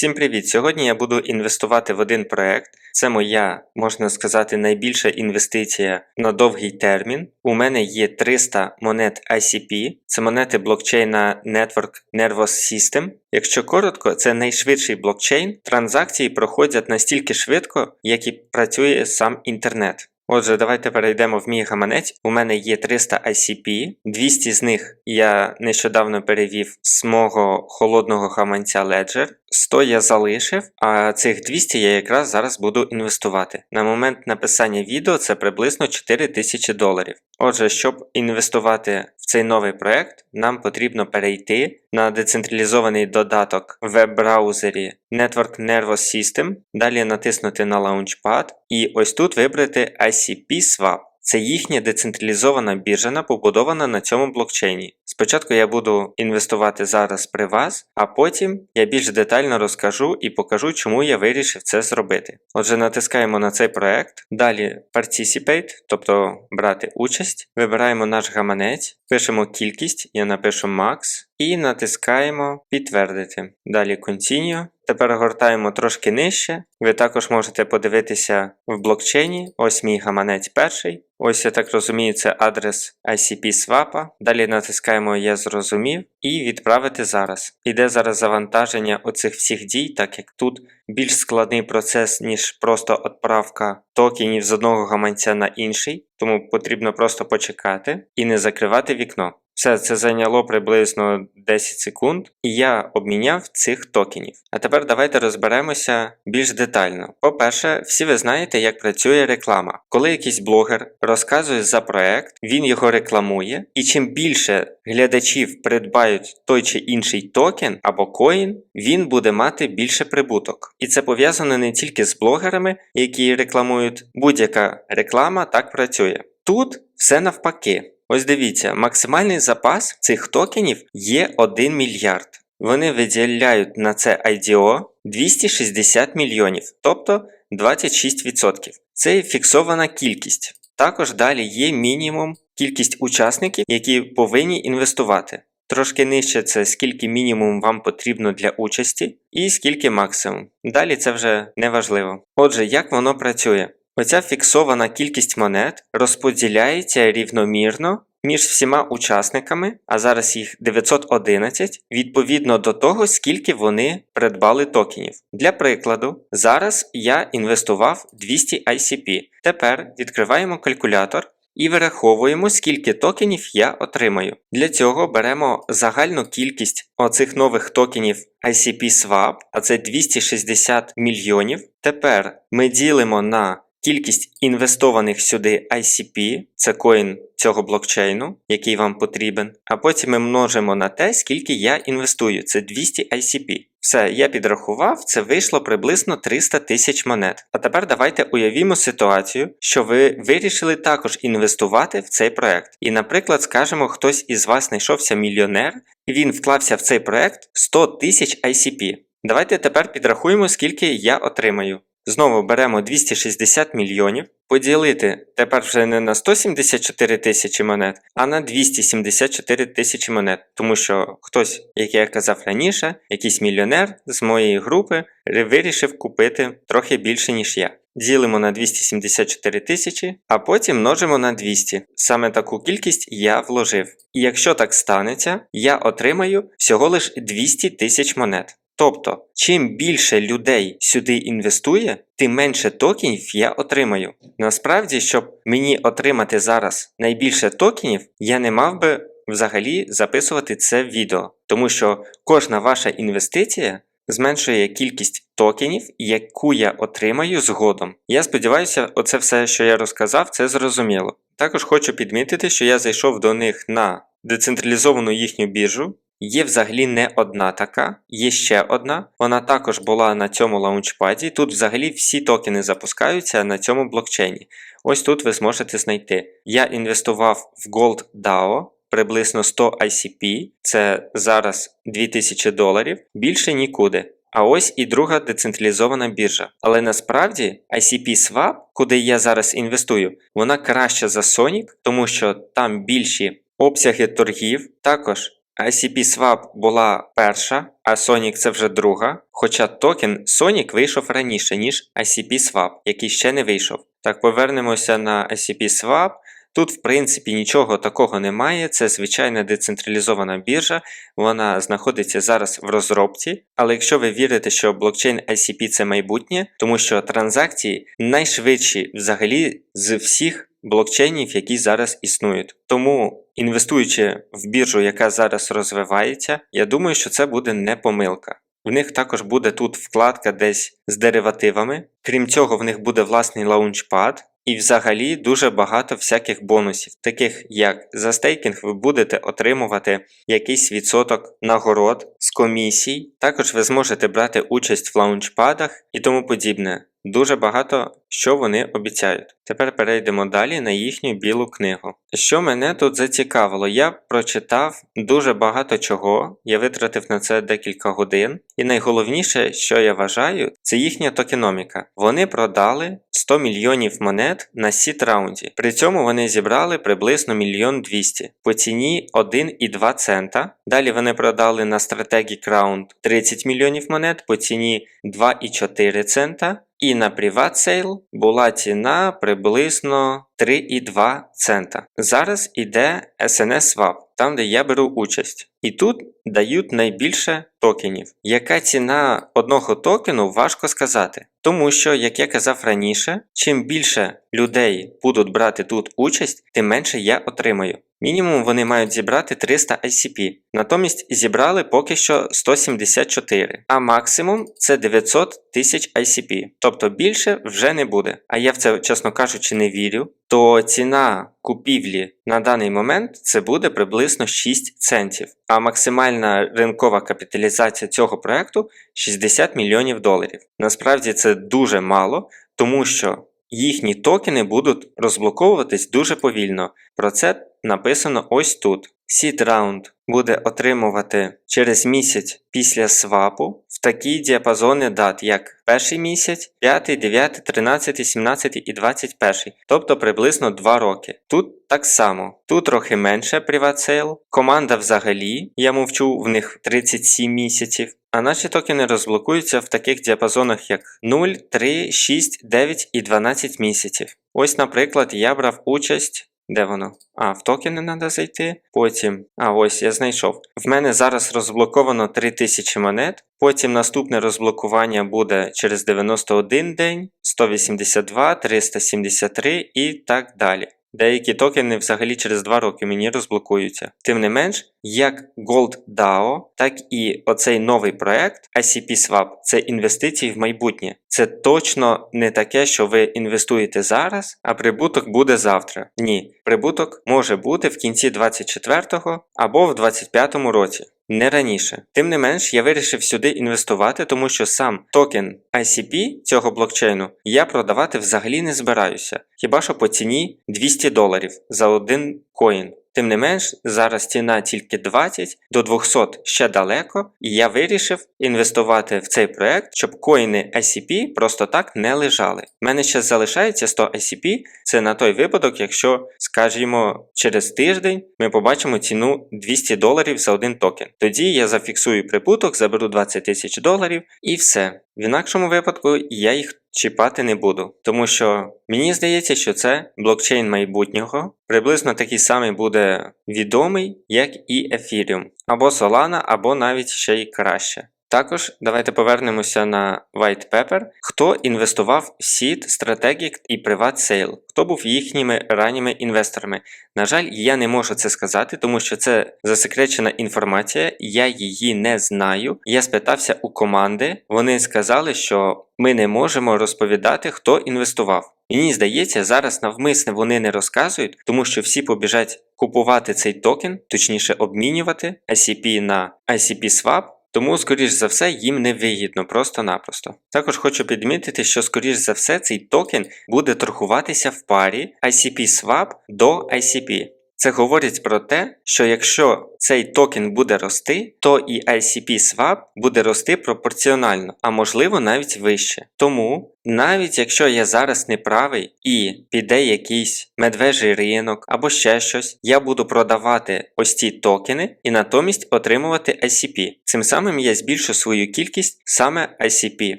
Всім привіт! Сьогодні я буду інвестувати в один проект. Це моя, можна сказати, найбільша інвестиція на довгий термін. У мене є 300 монет ICP, це монети блокчейна Network Nervous System. Якщо коротко, це найшвидший блокчейн. Транзакції проходять настільки швидко, як і працює сам інтернет. Отже, давайте перейдемо в мій гаманець. У мене є 300 ICP, 200 з них я нещодавно перевів з мого холодного гаманця Ledger. 100 я залишив, а цих 200 я якраз зараз буду інвестувати. На момент написання відео це приблизно 4000 доларів. Отже, щоб інвестувати в цей новий проект, нам потрібно перейти на децентралізований додаток в веб-браузері Network Nervous System, далі натиснути на Launchpad і ось тут вибрати ICP Swap. Це їхня децентралізована біржа, побудована на цьому блокчейні. Спочатку я буду інвестувати зараз при вас, а потім я більш детально розкажу і покажу, чому я вирішив це зробити. Отже, натискаємо на цей проект, далі Participate, тобто брати участь, вибираємо наш гаманець, пишемо кількість, я напишу Max, і натискаємо Підтвердити. Далі Continue. Тепер гортаємо трошки нижче. Ви також можете подивитися в блокчейні. Ось мій гаманець перший. Ось я так розумію, це адрес ICP Swap. Далі натискаємо Я зрозумів і відправити зараз. Іде зараз завантаження оцих всіх дій, так як тут більш складний процес, ніж просто відправка токенів з одного гаманця на інший, тому потрібно просто почекати і не закривати вікно. Все це зайняло приблизно 10 секунд, і я обміняв цих токенів. А тепер давайте розберемося більш детально. По-перше, всі ви знаєте, як працює реклама. Коли якийсь блогер розказує за проект, він його рекламує, і чим більше глядачів придбають той чи інший токен або коін, він буде мати більше прибуток. І це пов'язано не тільки з блогерами, які рекламують, будь-яка реклама так працює. Тут все навпаки. Ось дивіться, максимальний запас цих токенів є 1 мільярд. Вони виділяють на це IDO 260 мільйонів, тобто 26%. Це фіксована кількість. Також далі є мінімум кількість учасників, які повинні інвестувати. Трошки нижче це скільки мінімум вам потрібно для участі, і скільки максимум. Далі це вже не важливо. Отже, як воно працює? Оця фіксована кількість монет розподіляється рівномірно між всіма учасниками, а зараз їх 911, відповідно до того, скільки вони придбали токенів. Для прикладу, зараз я інвестував 200 ICP. Тепер відкриваємо калькулятор. І вираховуємо, скільки токенів я отримаю. Для цього беремо загальну кількість оцих нових токенів ICP Swap, а це 260 мільйонів. Тепер ми ділимо на кількість інвестованих сюди ICP, це коін цього блокчейну, який вам потрібен. А потім ми множимо на те, скільки я інвестую. Це 200 ICP. Все, я підрахував, це вийшло приблизно 300 тисяч монет. А тепер давайте уявімо ситуацію, що ви вирішили також інвестувати в цей проект. І, наприклад, скажемо, хтось із вас знайшовся мільйонер, і він вклався в цей проект 100 тисяч ICP. Давайте тепер підрахуємо, скільки я отримаю. Знову беремо 260 мільйонів, поділити тепер вже не на 174 тисячі монет, а на 274 тисячі монет, тому що хтось, як я казав раніше, якийсь мільйонер з моєї групи вирішив купити трохи більше, ніж я. Ділимо на 274 тисячі, а потім множимо на 200. Саме таку кількість я вложив. І якщо так станеться, я отримаю всього лиш 200 тисяч монет. Тобто, чим більше людей сюди інвестує, тим менше токенів я отримаю. Насправді, щоб мені отримати зараз найбільше токенів, я не мав би взагалі записувати це відео, тому що кожна ваша інвестиція зменшує кількість токенів, яку я отримаю згодом. Я сподіваюся, оце все, що я розказав, це зрозуміло. Також хочу підмітити, що я зайшов до них на децентралізовану їхню біржу. Є взагалі не одна така, є ще одна. Вона також була на цьому лаунчпаді. Тут взагалі всі токени запускаються на цьому блокчейні. Ось тут ви зможете знайти. Я інвестував в Gold DAO приблизно 100 ICP, це зараз 2000 доларів, більше нікуди. А ось і друга децентралізована біржа. Але насправді ICP Swap, куди я зараз інвестую, вона краща за Sonic, тому що там більші обсяги торгів, також ICP Swap була перша, а Sonic це вже друга. Хоча токен Sonic вийшов раніше, ніж ICP Swap, який ще не вийшов. Так, повернемося на ICP Swap. Тут, в принципі, нічого такого немає. Це звичайна децентралізована біржа, вона знаходиться зараз в розробці. Але якщо ви вірите, що блокчейн ICP це майбутнє, тому що транзакції найшвидші взагалі з всіх блокчейнів, які зараз існують. Тому, інвестуючи в біржу, яка зараз розвивається, я думаю, що це буде не помилка. В них також буде тут вкладка десь з деривативами. Крім цього, в них буде власний лаунчпад. І взагалі дуже багато всяких бонусів, таких як за стейкінг ви будете отримувати якийсь відсоток нагород з комісій. Також ви зможете брати участь в лаунчпадах і тому подібне. Дуже багато що вони обіцяють. Тепер перейдемо далі на їхню білу книгу. Що мене тут зацікавило, я прочитав дуже багато чого, я витратив на це декілька годин, і найголовніше, що я вважаю, це їхня токеноміка. Вони продали 100 мільйонів монет на сіт раунді. При цьому вони зібрали приблизно мільйон 200 по ціні 1,2 цента. Далі вони продали на стратегік раунд 30 мільйонів монет по ціні 2,4 цента. І на PrivatSale була ціна приблизно 3,2 цента. Зараз іде SNS Swap, там де я беру участь. І тут дають найбільше токенів. Яка ціна одного токену, важко сказати. Тому що, як я казав раніше, чим більше людей будуть брати тут участь, тим менше я отримаю. Мінімум вони мають зібрати 300 ICP, натомість зібрали поки що 174, а максимум це 900 тисяч ICP, тобто більше вже не буде. А я в це, чесно кажучи, не вірю. То ціна купівлі на даний момент це буде приблизно 6 центів, а максимальна ринкова капіталізація цього проекту 60 мільйонів доларів. Насправді це дуже мало, тому що їхні токени будуть розблоковуватись дуже повільно. Про це написано ось тут. Seed Round буде отримувати через місяць після свапу в такі діапазони дат, як перший місяць, 5, 9, 13, 17 і 21, тобто приблизно 2 роки. Тут так само, тут трохи менше PrivatSale, команда взагалі, я мовчу, в них 37 місяців. А наші токени розблокуються в таких діапазонах як 0, 3, 6, 9 і 12 місяців. Ось, наприклад, я брав участь. Де воно? А, в токени треба зайти. Потім. А, ось я знайшов. В мене зараз розблоковано 3000 монет. Потім наступне розблокування буде через 91 день, 182, 373 і так далі. Деякі токени взагалі через 2 роки мені розблокуються. Тим не менш, як Gold DAO, так і оцей новий проект ICP Swap це інвестиції в майбутнє. Це точно не таке, що ви інвестуєте зараз, а прибуток буде завтра. Ні, прибуток може бути в кінці 24-го або в 25-му році. Не раніше. Тим не менш, я вирішив сюди інвестувати, тому що сам токен ICP цього блокчейну я продавати взагалі не збираюся. Хіба що по ціні 200 доларів за один коін. Тим не менш, зараз ціна тільки 20 до 200 ще далеко, і я вирішив інвестувати в цей проект, щоб коїни ICP просто так не лежали. У мене ще залишається 100 ICP, це на той випадок, якщо, скажімо, через тиждень ми побачимо ціну 200 доларів за один токен. Тоді я зафіксую прибуток, заберу 20 тисяч доларів і все. В інакшому випадку я їх чіпати не буду, тому що мені здається, що це блокчейн майбутнього, приблизно такий самий буде відомий, як і Ethereum, або Solana, або навіть ще й краще. Також давайте повернемося на White Paper. Хто інвестував в Seed, Strategic і PrivatSale? Хто був їхніми ранніми інвесторами? На жаль, я не можу це сказати, тому що це засекречена інформація, я її не знаю. Я спитався у команди, вони сказали, що ми не можемо розповідати, хто інвестував. Мені здається, зараз навмисне вони не розказують, тому що всі побіжать купувати цей токен, точніше обмінювати ICP на ICP Swap. Тому, скоріш за все, їм не вигідно просто-напросто. Також хочу підмітити, що, скоріш за все, цей токен буде торгуватися в парі ICP Swap до ICP. Це говорить про те, що якщо цей токен буде рости, то і ICP Swap буде рости пропорціонально, а можливо навіть вище. Тому навіть якщо я зараз не правий і піде якийсь медвежий ринок або ще щось, я буду продавати ось ці токени і натомість отримувати ICP. Цим самим я збільшу свою кількість саме ICP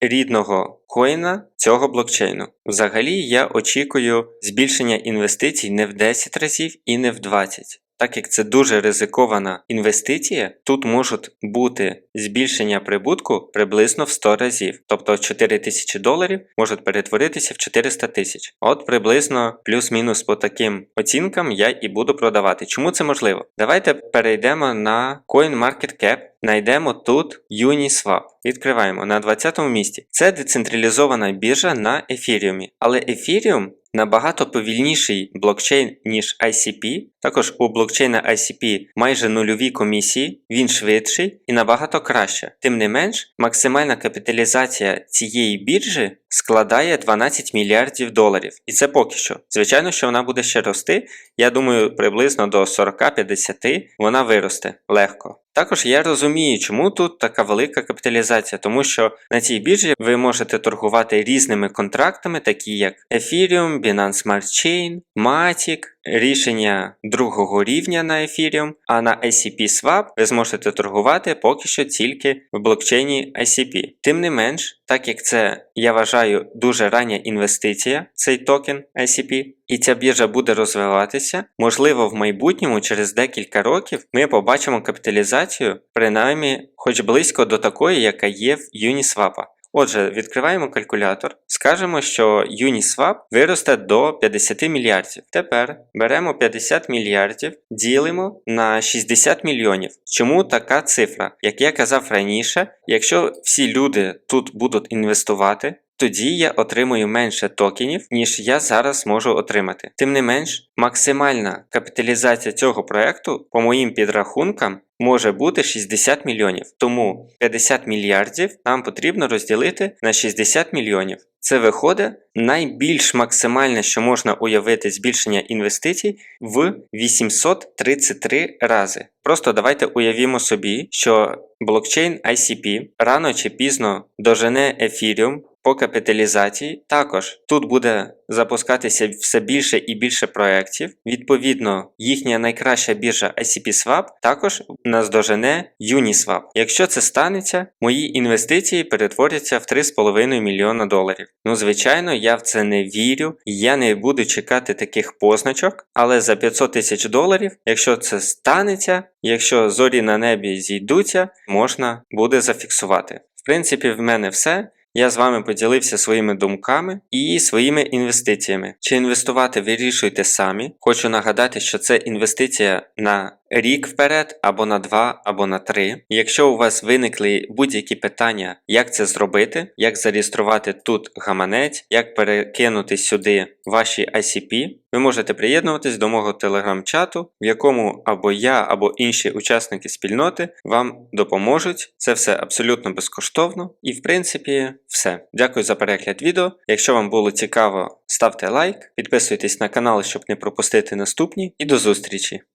рідного коїна цього блокчейну. Взагалі я очікую збільшення інвестицій не в 10 разів і не в 20. Так як це дуже ризикована інвестиція, тут можуть бути збільшення прибутку приблизно в 100 разів. Тобто 4 тисячі доларів можуть перетворитися в 400 тисяч. От приблизно плюс-мінус по таким оцінкам я і буду продавати. Чому це можливо? Давайте перейдемо на CoinMarketCap. Найдемо тут Uniswap. Відкриваємо на 20 му місці. Це децентралізована біржа на ефіріумі. Але Ethereum набагато повільніший блокчейн, ніж ICP. Також у блокчейна ICP майже нульові комісії, він швидший і набагато краще. Тим не менш, максимальна капіталізація цієї біржі складає 12 мільярдів доларів. І це поки що. Звичайно, що вона буде ще рости. Я думаю, приблизно до 40-50 вона виросте легко. Також я розумію, чому тут така велика капіталізація, тому що на цій біржі ви можете торгувати різними контрактами, такі як Ethereum, Binance Smart Chain, Matic, рішення другого рівня на Ethereum, а на ICP Swap ви зможете торгувати поки що тільки в блокчейні ICP. Тим не менш, так як це я вважаю дуже рання інвестиція, цей токен ICP, і ця біржа буде розвиватися, можливо, в майбутньому через декілька років ми побачимо капіталізацію, принаймні хоч близько до такої, яка є в Uniswap. Отже, відкриваємо калькулятор, скажемо, що Uniswap виросте до 50 мільярдів. Тепер беремо 50 мільярдів, ділимо на 60 мільйонів. Чому така цифра? Як я казав раніше, якщо всі люди тут будуть інвестувати, тоді я отримую менше токенів, ніж я зараз можу отримати. Тим не менш, максимальна капіталізація цього проекту, по моїм підрахункам, може бути 60 мільйонів. Тому 50 мільярдів нам потрібно розділити на 60 мільйонів. Це виходить найбільш максимальне, що можна уявити збільшення інвестицій в 833 рази. Просто давайте уявімо собі, що блокчейн ICP рано чи пізно дожене Ethereum по капіталізації. Також тут буде запускатися все більше і більше проєктів. Відповідно, їхня найкраща біржа ICP Swap також наздожене Uniswap. Якщо це станеться, мої інвестиції перетворяться в 3,5 мільйона доларів. Ну, звичайно, я в це не вірю, я не буду чекати таких позначок, але за 500 тисяч доларів, якщо це станеться, якщо зорі на небі зійдуться, можна буде зафіксувати. В принципі, в мене все. Я з вами поділився своїми думками і своїми інвестиціями. Чи інвестувати вирішуйте самі. Хочу нагадати, що це інвестиція на рік вперед, або на два, або на три. Якщо у вас виникли будь-які питання, як це зробити, як зареєструвати тут гаманець, як перекинути сюди ваші ICP, ви можете приєднуватись до мого телеграм-чату, в якому або я, або інші учасники спільноти вам допоможуть. Це все абсолютно безкоштовно. І в принципі, все. Дякую за перегляд відео. Якщо вам було цікаво, ставте лайк, підписуйтесь на канал, щоб не пропустити наступні, і до зустрічі!